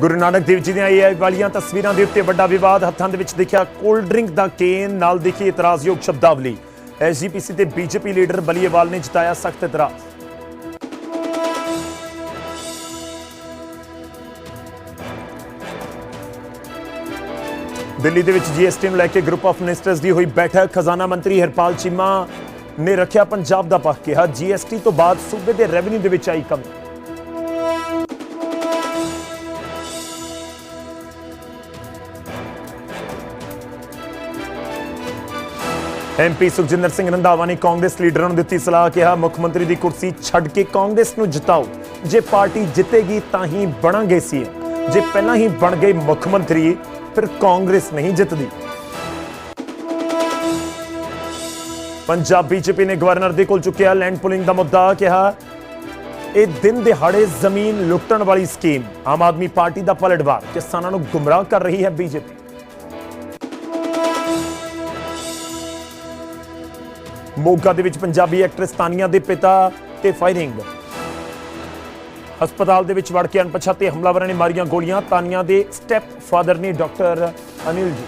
ਗੁਰੂ ਨਾਨਕ ਦੇਵ ਜੀ ਦੀਆਂ ਇਹ ਵਾਲੀਆਂ ਤਸਵੀਰਾਂ ਦੇ ਉੱਤੇ ਵੱਡਾ ਵਿਵਾਦ ਹੱਥਾਂ ਦੇ ਵਿੱਚ ਦਿਖਿਆ, ਕੋਲਡ ਡਰਿੰਕ ਦਾ ਕੇਨ ਨਾਲ ਦਿਖੀ ਇਤਰਾਜ਼ਯੋਗ ਸ਼ਬਦਾਵਲੀ। ਐਸਜੀਪੀਸੀ ਤੇ ਬੀਜੇਪੀ ਲੀਡਰ ਬਲੀਏਵਾਲ ਨੇ ਜਤਾਇਆ ਸਖਤ ਇਤਰਾਜ਼। ਦਿੱਲੀ ਦੇ ਵਿੱਚ ਜੀਐਸਟੀ ਨੂੰ ਲੈ ਕੇ ਗਰੁੱਪ ਆਫ ਮਿਨਿਸਟਰਸ ਦੀ ਹੋਈ ਬੈਠਕ, ਖਜ਼ਾਨਾ ਮੰਤਰੀ ਹਰਪਾਲ ਚੀਮਾ ਨੇ ਰੱਖਿਆ ਪੰਜਾਬ ਦਾ ਪੱਖ, ਕਿਹਾ ਜੀਐਸਟੀ ਤੋਂ ਬਾਅਦ ਸੂਬੇ ਦੇ ਰੈਵਨਿਊ ਦੇ ਵਿੱਚ ਆਈ ਕਮੀ। ਐਮਪੀ ਸੁਖਜਿੰਦਰ ਸਿੰਘ ਰੰਧਾਵਾ ਨੇ ਕਾਂਗਰਸ ਲੀਡਰਾਂ ਨੂੰ ਦਿੱਤੀ ਸਲਾਹ ਕਿਹਾ, ਮੁੱਖ ਮੰਤਰੀ ਦੀ ਕੁਰਸੀ ਛੱਡ ਕੇ ਕਾਂਗਰਸ ਨੂੰ ਜਿਤਾਓ। ਜੇ ਪਾਰਟੀ ਜਿੱਤੇਗੀ ਤਾਂ ਹੀ ਬਣਾਂਗੇ ਸੀ ਜੇ ਪਹਿਲਾਂ ਹੀ ਬਣ ਗਏ ਮੁੱਖ ਮੰਤਰੀ, ਫਿਰ ਕਾਂਗਰਸ ਨਹੀਂ ਜਿੱਤਦੀ। ਪੰਜਾਬ ਬੀਜੇਪੀ ਨੇ ਗਵਰਨਰ ਦੇ ਕੋਲ ਚੁੱਕਿਆ ਲੈਂਡ ਪੁਲਿੰਗ ਦਾ ਮੁੱਦਾ, ਕਿਹਾ, ਇਹ ਦਿਨ ਦਿਹਾੜੇ ਜ਼ਮੀਨ ਲੁੱਟਣ ਵਾਲੀ ਸਕੀਮ, ਆਮ ਆਦਮੀ ਪਾਰਟੀ ਦਾ ਪਲਟਵਾਰ। ਕਿਸਾਨਾਂ ਨੂੰ ਗੁੰਮਰਾਹ ਕਰ ਰਹੀ ਹੈ ਬੀਜੇਪੀ। ਮੋਗਾ ਦੇ ਵਿੱਚ ਪੰਜਾਬੀ ਐਕਟਰੈਸ ਤਾਨੀਆ ਦੇ ਪਿਤਾ ਤੇ ਫਾਇਰਿੰਗ। ਹਸਪਤਾਲ ਦੇ ਵਿੱਚ ਵੜ ਕੇ ਅਣਪਛਾਤੇ ਹਮਲਾਵਰਾਂ ਨੇ ਮਾਰੀਆਂ ਗੋਲੀਆਂ। ਤਾਨੀਆ ਦੇ ਸਟੈਪ ਫਾਦਰ ਨੇ ਡਾਕਟਰ ਅਨਿਲ ਜੀ।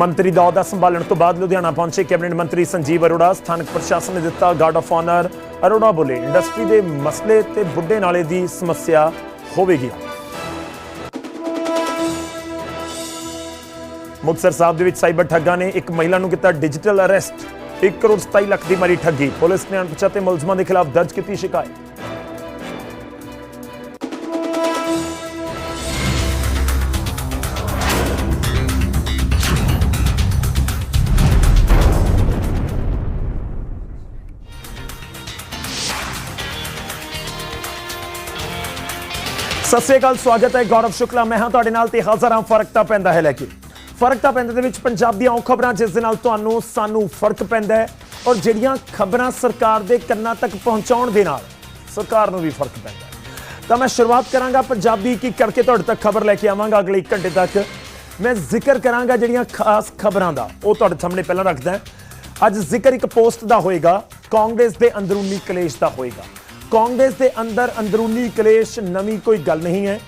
ਮੰਤਰੀ ਦਾ ਅਹੁਦਾ ਸੰਭਾਲਣ ਤੋਂ ਬਾਅਦ ਲੁਧਿਆਣਾ ਪਹੁੰਚੇ ਕੈਬਨਿਟ ਮੰਤਰੀ ਸੰਜੀਵ ਅਰੋੜਾ, ਸਥਾਨਕ ਪ੍ਰਸ਼ਾਸਨ ਨੇ ਦਿੱਤਾ ਗਾਰਡ ਆਫ ਆਨਰ ਅਰੋੜਾ ਬੋਲੇ, ਇੰਡਸਟਰੀ ਦੇ ਮਸਲੇ ਤੇ ਬੁੱਢੇ ਨਾਲੇ ਦੀ ਸਮੱਸਿਆ ਹੋਵੇਗੀ। ਮੁਕਤਸਰ ਸਾਹਿਬ ਦੇ ਵਿੱਚ ਸਾਈਬਰ ਠੱਗਾਂ ਨੇ ਇੱਕ ਮਹਿਲਾ ਨੂੰ ਕੀਤਾ ਡਿਜੀਟਲ ਅਰੈਸਟ। 1 ਕਰੋੜ 27 ਲੱਖ ਦੀ ਮਾਰੀ ਠੱਗੀ। ਪੁਲਿਸ ਨੇ ਅਣਪਛਾਤੇ ਮੁਲਜ਼ਮਾਂ ਦੇ ਖਿਲਾਫ ਦਰਜ ਕੀਤੀ ਸ਼ਿਕਾਇਤ। ਸਤਿ ਸ੍ਰੀ ਅਕਾਲ, ਸਵਾਗਤ ਹੈ ਗੌਰਵ ਸ਼ੁਕਲਾ। ਮੈਂ ਹਾਂ ਤੁਹਾਡੇ ਨਾਲ ਤੇ ਹਾਜ਼ਰ ਹਾਂ, ਫ਼ਰਕ ਤਾਂ ਪੈਂਦਾ ਹੈ ਲੈ ਕੇ ਫ਼ਰਕ ਤਾਂ ਪੈਂਦਾ ਦੇ ਵਿੱਚ ਪੰਜਾਬ ਦੀਆਂ ਉਹ ਖਬਰਾਂ, ਜਿਸ ਦੇ ਨਾਲ ਤੁਹਾਨੂੰ ਸਾਨੂੰ ਫ਼ਰਕ ਪੈਂਦਾ ਹੈ ਔਰ ਜਿਹੜੀਆਂ ਖਬਰਾਂ ਸਰਕਾਰ ਦੇ ਕੰਨਾਂ ਤੱਕ ਪਹੁੰਚਾਉਣ ਦੇ ਨਾਲ ਸਰਕਾਰ ਨੂੰ ਵੀ ਫ਼ਰਕ ਪੈਂਦਾ ਤਾਂ ਮੈਂ ਸ਼ੁਰੂਆਤ ਕਰਾਂਗਾ ਪੰਜਾਬੀ ਕੀ ਕਰਕੇ ਤੁਹਾਡੇ ਤੱਕ ਖਬਰ ਲੈ ਕੇ ਆਵਾਂਗਾ ਅਗਲੇ 1 ਘੰਟੇ ਤੱਕ। ਮੈਂ ਜ਼ਿਕਰ ਕਰਾਂਗਾ ਜਿਹੜੀਆਂ ਖਾਸ ਖਬਰਾਂ ਦਾ, ਉਹ ਤੁਹਾਡੇ ਸਾਹਮਣੇ ਪਹਿਲਾਂ ਰੱਖਦਾ ਅੱਜ ਜ਼ਿਕਰ ਇੱਕ ਪੋਸਟ ਦਾ ਹੋਏਗਾ, ਕਾਂਗਰਸ ਦੇ ਅੰਦਰੂਨੀ ਕਲੇਸ਼ ਦਾ ਹੋਏਗਾ। ਕਾਂਗਰਸ ਦੇ ਅੰਦਰ ਅੰਦਰੂਨੀ ਕਲੇਸ਼ ਨਵੀਂ ਕੋਈ ਗੱਲ ਨਹੀਂ ਹੈ।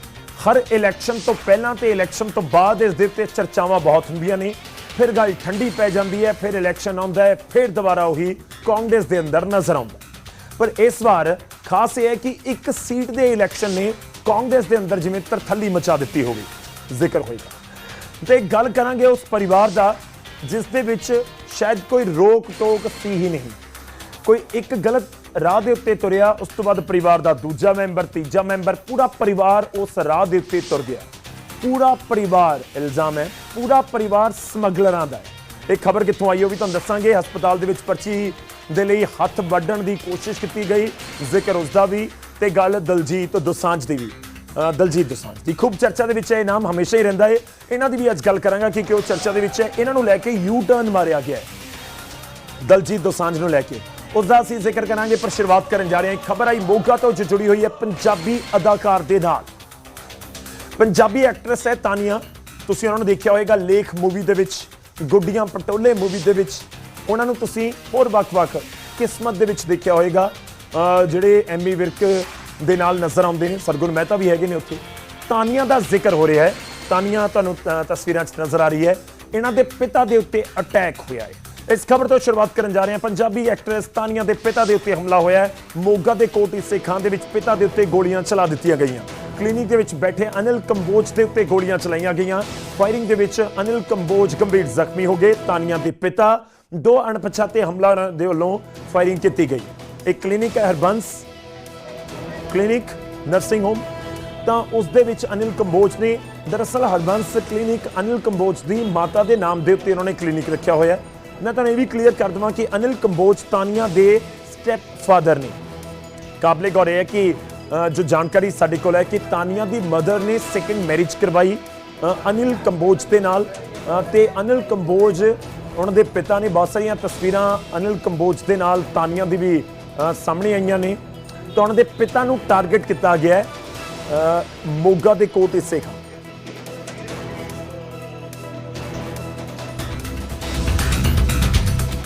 ਹਰ ਇਲੈਕਸ਼ਨ ਤੋਂ ਪਹਿਲਾਂ ਤੇ ਇਲੈਕਸ਼ਨ ਤੋਂ ਬਾਅਦ ਇਸ ਦੇ ਉੱਤੇ ਚਰਚਾਵਾਂ ਬਹੁਤ ਹੁੰਦੀਆਂ ਨੇ। ਫਿਰ ਗੱਲ ਠੰਡੀ ਪੈ ਜਾਂਦੀ ਹੈ, ਫਿਰ ਇਲੈਕਸ਼ਨ ਆਉਂਦਾ ਹੈ, ਫਿਰ ਦੁਬਾਰਾ ਉਹੀ ਕਾਂਗਰਸ ਦੇ ਅੰਦਰ ਨਜ਼ਰ ਆਉਂਦਾ ਪਰ ਇਸ ਵਾਰ ਖਾਸ ਇਹ ਹੈ ਕਿ ਇੱਕ ਸੀਟ ਦੇ ਇਲੈਕਸ਼ਨ ਨੇ ਕਾਂਗਰਸ ਦੇ ਅੰਦਰ ਜਿਵੇਂ ਤਰਥੱਲੀ ਮਚਾ ਦਿੱਤੀ ਹੋਵੇ। ਜ਼ਿਕਰ ਹੋਏਗਾ। ਤੇ ਗੱਲ ਕਰਾਂਗੇ ਉਸ ਪਰਿਵਾਰ ਦਾ, ਜਿਸ ਦੇ ਵਿੱਚ ਸ਼ਾਇਦ ਕੋਈ ਰੋਕ ਟੋਕ ਸੀ ਹੀ ਨਹੀਂ। ਕੋਈ ਇੱਕ ਗਲਤ ਰਾਹ ਦੇ ਉੱਤੇ ਤੁਰਿਆ, ਉਸ ਤੋਂ ਬਾਅਦ ਪਰਿਵਾਰ ਦਾ ਦੂਜਾ ਮੈਂਬਰ, ਤੀਜਾ ਮੈਂਬਰ, ਪੂਰਾ ਪਰਿਵਾਰ ਉਸ ਰਾਹ ਦੇ ਉੱਤੇ ਤੁਰ ਗਿਆ। ਪੂਰਾ ਪਰਿਵਾਰ ਇਲਜ਼ਾਮ ਹੈ, ਪੂਰਾ ਪਰਿਵਾਰ ਸਮਗਲਰਾਂ ਦਾ ਹੈ। ਇਹ ਖਬਰ ਕਿੱਥੋਂ ਆਈ ਉਹ ਵੀ ਤੁਹਾਨੂੰ ਦੱਸਾਂਗੇ। ਹਸਪਤਾਲ ਦੇ ਵਿੱਚ ਪਰਚੀ ਦੇ ਲਈ ਹੱਥ ਵੱਢਣ ਦੀ ਕੋਸ਼ਿਸ਼ ਕੀਤੀ ਗਈ। ਜ਼ਿਕਰ ਉਸ ਦਾ ਵੀ ਤੇ ਗੱਲ ਦਲਜੀਤ ਦੋਸਾਂਝ ਦੀ ਵੀ। ਦਲਜੀਤ ਦੋਸਾਂਝ ਦੀ। ਖੂਬ ਚਰਚਾ ਦੇ ਵਿੱਚ ਇਹ ਨਾਮ ਹਮੇਸ਼ਾ ਹੀ ਰਹਿੰਦਾ ਹੈ। ਇਹਨਾਂ ਦੀ ਵੀ ਅੱਜ ਗੱਲ ਕਰਾਂਗਾ ਕਿ ਕਿਉਂ ਚਰਚਾ ਦੇ ਵਿੱਚ ਹੈ। ਇਹਨਾਂ ਨੂੰ ਲੈ ਕੇ ਯੂ ਟਰਨ ਮਾਰਿਆ ਗਿਆ ਹੈ। ਦਲਜੀਤ ਦੋਸਾਂਝ ਨੂੰ ਲੈ ਕੇ। ਉਸ ਦਾ ਅਸੀਂ ਜ਼ਿਕਰ ਕਰਾਂਗੇ, ਪਰ ਸ਼ੁਰੂਆਤ ਕਰਨ ਜਾ ਰਹੇ ਹਾਂ। ਇੱਕ ਖਬਰ ਆਈ ਮੋਗਾ ਤੋਂ, ਜੋ ਜੁੜੀ ਹੋਈ ਹੈ ਪੰਜਾਬੀ ਅਦਾਕਾਰ ਦੇ ਨਾਲ। ਪੰਜਾਬੀ ਐਕਟਰੈਸ ਹੈ ਤਾਨੀਆ। ਤੁਸੀਂ ਉਹਨਾਂ ਨੂੰ ਦੇਖਿਆ ਹੋਵੇਗਾ, ਲੇਖ ਮੂਵੀ ਦੇ ਵਿੱਚ, ਗੁੱਡੀਆਂ ਪਟੋਲੇ ਮੂਵੀ ਦੇ ਵਿੱਚ। ਉਹਨਾਂ ਨੂੰ ਤੁਸੀਂ ਹੋਰ ਵੱਖ-ਵੱਖ ਕਿਸਮਤ ਦੇ ਵਿੱਚ ਦੇਖਿਆ ਹੋਵੇਗਾ। ਅਹ ਜਿਹੜੇ ਐਮੀ ਵਿਰਕ ਦੇ ਨਾਲ ਨਜ਼ਰ ਆਉਂਦੇ ਨੇ, ਸਰਗੁਣ ਮਹਿਤਾ ਵੀ ਹੈਗੇ ਨੇ ਉੱਥੇ। ਤਾਨੀਆ ਦਾ ਜ਼ਿਕਰ ਹੋ ਰਿਹਾ ਹੈ। ਤਾਨੀਆ ਤੁਹਾਨੂੰ ਤ- ਤਸਵੀਰਾਂ 'ਚ ਨਜ਼ਰ ਆ ਰਹੀ ਹੈ। ਇਹਨਾਂ ਦੇ ਪਿਤਾ ਦੇ ਉੱਤੇ ਅਟੈਕ ਹੋਇਆ ਹੈ। ਇਸ ਖਬਰ ਤੋਂ ਸ਼ੁਰੂਆਤ ਕਰਨ ਜਾ ਰਹੇ ਹਾਂ। ਪੰਜਾਬੀ ਐਕਟਰੈਸ ਤਾਨੀਆ ਦੇ ਪਿਤਾ ਦੇ ਉੱਤੇ ਹਮਲਾ ਹੋਇਆ ਹੈ। ਮੋਗਾ ਦੇ ਕੋਟ ਹਿੱਸੇ ਖਾਂ ਦੇ ਵਿੱਚ ਪਿਤਾ ਦੇ ਉੱਤੇ ਗੋਲੀਆਂ ਚਲਾ ਦਿੱਤੀਆਂ ਗਈਆਂ। ਕਲੀਨਿਕ ਦੇ ਵਿੱਚ ਬੈਠੇ ਅਨਿਲ ਕੰਬੋਜ ਦੇ ਉੱਤੇ ਗੋਲੀਆਂ ਚਲਾਈਆਂ ਗਈਆਂ। ਫਾਇਰਿੰਗ ਦੇ ਵਿੱਚ ਅਨਿਲ ਕੰਬੋਜ ਗੰਭੀਰ ਜ਼ਖਮੀ ਹੋ ਗਏ। ਤਾਨੀਆ ਦੇ ਪਿਤਾ, ਦੋ ਅਣਪਛਾਤੇ ਹਮਲਾਵਰਾਂ ਦੇ ਵੱਲੋਂ ਫਾਇਰਿੰਗ ਕੀਤੀ ਗਈ। ਇੱਕ ਕਲੀਨਿਕ ਹੈ ਹਰਬੰਸ, ਕਲੀਨਿਕ ਨਰਸਿੰਗ ਹੋਮ। ਤਾਂ ਉਸ ਦੇ ਵਿੱਚ ਅਨਿਲ ਕੰਬੋਜ ਨੇ। ਦਰਅਸਲ ਹਰਬੰਸ ਕਲੀਨਿਕ ਅਨਿਲ ਕੰਬੋਜ ਦੀ ਮਾਤਾ ਦੇ ਨਾਮ ਦੇ ਉੱਤੇ ਉਹਨਾਂ ਨੇ ਕਲੀਨਿਕ ਰੱਖਿਆ ਹੋਇਆ ਹੈ। ਮੈਂ ਤੁਹਾਨੂੰ ਇਹ ਵੀ ਕਲੀਅਰ ਕਰ ਦਵਾਂ ਕਿ ਅਨਿਲ ਕੰਬੋਜ ਤਾਨੀਆ ਦੇ ਸਟੈਪ ਫਾਦਰ ਨੇ। ਕਾਬਲੇ ਗੌਰ ਇਹ ਹੈ ਕਿ ਜੋ ਜਾਣਕਾਰੀ ਸਾਡੇ ਕੋਲ ਹੈ ਕਿ ਤਾਨੀਆ ਦੀ ਮਦਰ ਨੇ ਸੈਕੰਡ ਮੈਰਿਜ ਕਰਵਾਈ ਅਨਿਲ ਕੰਬੋਜ ਦੇ ਨਾਲ। ਅ, ਤੇ ਅਨਿਲ ਕੰਬੋਜ ਉਹਨਾਂ ਦੇ ਪਿਤਾ ਨੇ ਬਹੁਤ ਸਾਰੀਆਂ ਤਸਵੀਰਾਂ ਅਨਿਲ ਕੰਬੋਜ ਦੇ ਨਾਲ ਤਾਨੀਆ ਦੀ ਵੀ ਸਾਹਮਣੇ ਆਈਆਂ ਨੇ। ਤਾਂ ਉਹਨਾਂ ਦੇ ਪਿਤਾ ਨੂੰ ਟਾਰਗੇਟ ਕੀਤਾ ਗਿਆ ਹੈ ਮੋਗਾ ਦੇ ਕੋਟ ਹਿੱਸੇ ਖਾ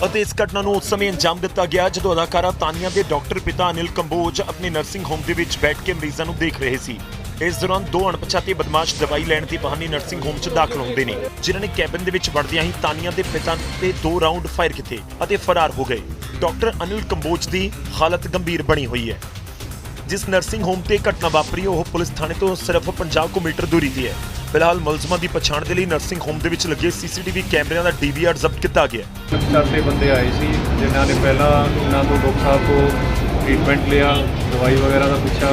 ਅਤੇ ਇਸ ਘਟਨਾ ਨੂੰ ਉਸ ਸਮੇਂ ਅੰਜਾਮ ਦਿੱਤਾ ਗਿਆ ਜਦੋਂ ਅਦਾਕਾਰਾ ਤਾਨੀਆ ਦੇ ਡਾਕਟਰ ਪਿਤਾ ਅਨਿਲ ਕੰਬੋਜ ਆਪਣੇ ਨਰਸਿੰਗ ਹੋਮ ਦੇ ਵਿੱਚ ਬੈਠ ਕੇ ਮਰੀਜ਼ਾਂ ਨੂੰ ਦੇਖ ਰਹੇ ਸੀ। ਇਸ ਦੌਰਾਨ ਦੋ ਅਣਪਛਾਤੇ ਬਦਮਾਸ਼ ਦਵਾਈ ਲੈਣ ਦੀ ਬਹਾਨੇ ਨਰਸਿੰਗ ਹੋਮ 'ਚ ਦਾਖਲ ਹੁੰਦੇ ਨੇ, ਜਿਨ੍ਹਾਂ ਨੇ ਕੈਬਨ ਦੇ ਵਿੱਚ ਵੜਦਿਆਂ ਹੀ ਤਾਨੀਆ ਦੇ ਪਿਤਾ ਤੇ ਦੋ ਰਾਉਂਡ ਫਾਇਰ ਕੀਤੇ ਅਤੇ ਫਰਾਰ ਹੋ ਗਏ। ਡਾਕਟਰ ਅਨਿਲ ਕੰਬੋਜ ਦੀ ਹਾਲਤ ਗੰਭੀਰ ਬਣੀ ਹੋਈ ਹੈ, ਜਿਸ ਨਰਸਿੰਗ ਹੋਮ ਤੇ ਘਟਨਾ ਵਾਪਰੀ, ਉਹ ਪੁਲਿਸ ਥਾਣੇ ਤੋਂ ਸਿਰਫ 50 ਕੁ ਮੀਟਰ ਦੂਰੀ ਤੇ ਹੈ। ਫਿਲਹਾਲ ਮੁਲਜ਼ਮਾਂ ਦੀ ਪਛਾਣ ਦੇ ਲਈ ਨਰਸਿੰਗ ਹੋਮ ਦੇ ਵਿੱਚ ਲੱਗੇ ਸੀਸੀਟੀਵੀ ਕੈਮਰਿਆਂ ਦਾ ਡੀਵੀਆਰ ਜ਼ਬਤ ਕੀਤਾ ਗਿਆ ਚਾਰਤੇ ਬੰਦੇ ਆਏ ਸੀ ਜਿਨ੍ਹਾਂ ਨੇ ਪਹਿਲਾਂ ਇਹਨਾਂ ਤੋਂ ਡਾਕਟਰ ਸਾਹਿਬ ਤੋਂ ਟ੍ਰੀਟਮੈਂਟ ਲਿਆ ਦਵਾਈ ਵਗੈਰਾ ਦਾ ਪੁੱਛਿਆ।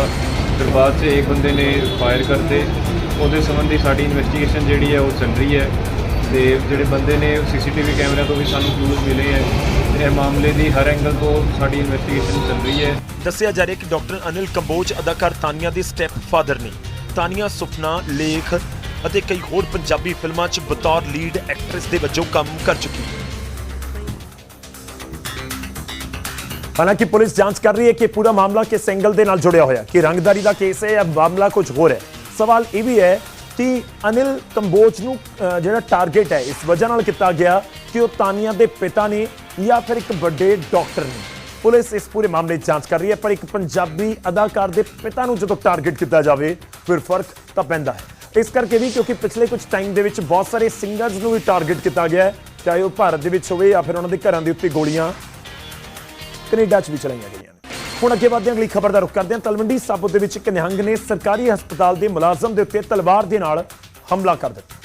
ਫਿਰ ਬਾਅਦ 'ਚ ਇੱਕ ਬੰਦੇ ਨੇ ਫਾਇਰ ਕਰਤੇ। ਉਹਦੇ ਸੰਬੰਧੀ ਸਾਡੀ ਇਨਵੈਸਟੀਗੇਸ਼ਨ ਜਿਹੜੀ ਹੈ ਉਹ ਚੱਲ ਰਹੀ ਹੈ। ਤੇ ਜਿਹੜੇ ਬੰਦੇ ਨੇ ਸੀਸੀਟੀਵੀ ਕੈਮਰਿਆਂ ਤੋਂ ਵੀ ਸਾਨੂੰ ਕਲੂਜ਼ ਮਿਲੇ ਹੈ। ਇਹ ਮਾਮਲੇ ਦੀ ਹਰ ਐਂਗਲ ਤੋਂ ਸਾਡੀ ਇਨਵੈਸਟੀਗੇਸ਼ਨ ਚੱਲ ਰਹੀ ਹੈ। ਦੱਸਿਆ ਜਾ ਰਿਹਾ ਕਿ ਡਾਕਟਰ ਅਨਿਲ ਕੰਬੋਜ ਅਦਾਕਾਰ ਤਾਨੀਆ ਦੇ ਸਟੈਪ ਫਾਦਰ ਨੇ। ਤਾਨੀਆ ਸੁਪਨਾ ਲੇਖ ਅਤੇ ਕਈ ਹੋਰ ਪੰਜਾਬੀ ਫਿਲਮਾਂ 'ਚ ਬਤੌਰ ਲੀਡ ਐਕਟਰੈਸ ਦੇ ਵਜੋਂ ਕੰਮ ਕਰ ਚੁੱਕੀ ਹੈ। ਹਾਲਾਂਕਿ ਪੁਲਿਸ ਜਾਂਚ ਕਰ ਰਹੀ ਹੈ ਕਿ ਪੂਰਾ ਮਾਮਲਾ ਕਿਸ ਐਂਗਲ ਦੇ ਨਾਲ ਜੁੜਿਆ ਹੋਇਆ ਕਿ ਰੰਗਦਾਰੀ ਦਾ ਕੇਸ ਹੈ ਜਾਂ ਮਾਮਲਾ ਕੁਝ ਹੋਰ ਹੈ? ਸਵਾਲ ਇਹ ਵੀ ਹੈ ਕਿ ਅਨਿਲ ਕੰਬੋਜ ਨੂੰ ਜਿਹੜਾ ਟਾਰਗੇਟ ਹੈ, ਇਸ ਵਜ੍ਹਾ ਨਾਲ ਕੀਤਾ ਗਿਆ ਕਿ ਉਹ ਤਾਨੀਆ ਦੇ ਪਿਤਾ ਨੇ ਜਾਂ ਫਿਰ ਇੱਕ ਵੱਡੇ ਡਾਕਟਰ ਨੇ। ਪੁਲਿਸ ਇਸ ਪੂਰੇ ਮਾਮਲੇ ਦੀ ਜਾਂਚ ਕਰ ਰਹੀ ਹੈ, ਪਰ ਇੱਕ ਪੰਜਾਬੀ ਅਦਾਕਾਰ ਦੇ ਪਿਤਾ ਨੂੰ ਜਦੋਂ ਟਾਰਗੇਟ ਕੀਤਾ ਜਾਵੇ, ਫਿਰ ਫ਼ਰਕ ਤਾਂ ਪੈਂਦਾ ਹੈ। ਇਸ ਕਰਕੇ ਵੀ ਕਿਉਂਕਿ ਪਿਛਲੇ ਕੁਝ ਟਾਈਮ ਦੇ ਵਿੱਚ ਬਹੁਤ ਸਾਰੇ ਸਿੰਗਰਸ ਨੂੰ ਵੀ ਟਾਰਗੇਟ ਕੀਤਾ ਗਿਆ ਹੈ, ਚਾਹੇ ਉਹ ਭਾਰਤ ਦੇ ਵਿੱਚ ਹੋਵੇ ਜਾਂ ਫਿਰ ਉਹਨਾਂ ਦੇ ਘਰਾਂ ਦੇ ਉੱਤੇ ਗੋਲੀਆਂ, ਕੈਨੇਡਾ 'ਚ ਵੀ ਚਲਾਈਆਂ ਗਈਆਂ ਹੁਣ ਅੱਗੇ ਵਧਦੇ ਹਾਂ, ਅਗਲੀ ਖਬਰ ਦਾ ਰੁਖ ਕਰਦੇ ਹਾਂ। ਤਲਵੰਡੀ ਸਾਬੋ ਦੇ ਵਿੱਚ ਇੱਕ ਨਿਹੰਗ ਨੇ ਸਰਕਾਰੀ ਹਸਪਤਾਲ ਦੇ ਮੁਲਾਜ਼ਮ ਦੇ ਉੱਤੇ ਤਲਵਾਰ ਦੇ ਨਾਲ ਹਮਲਾ ਕਰ ਦਿੱਤਾ।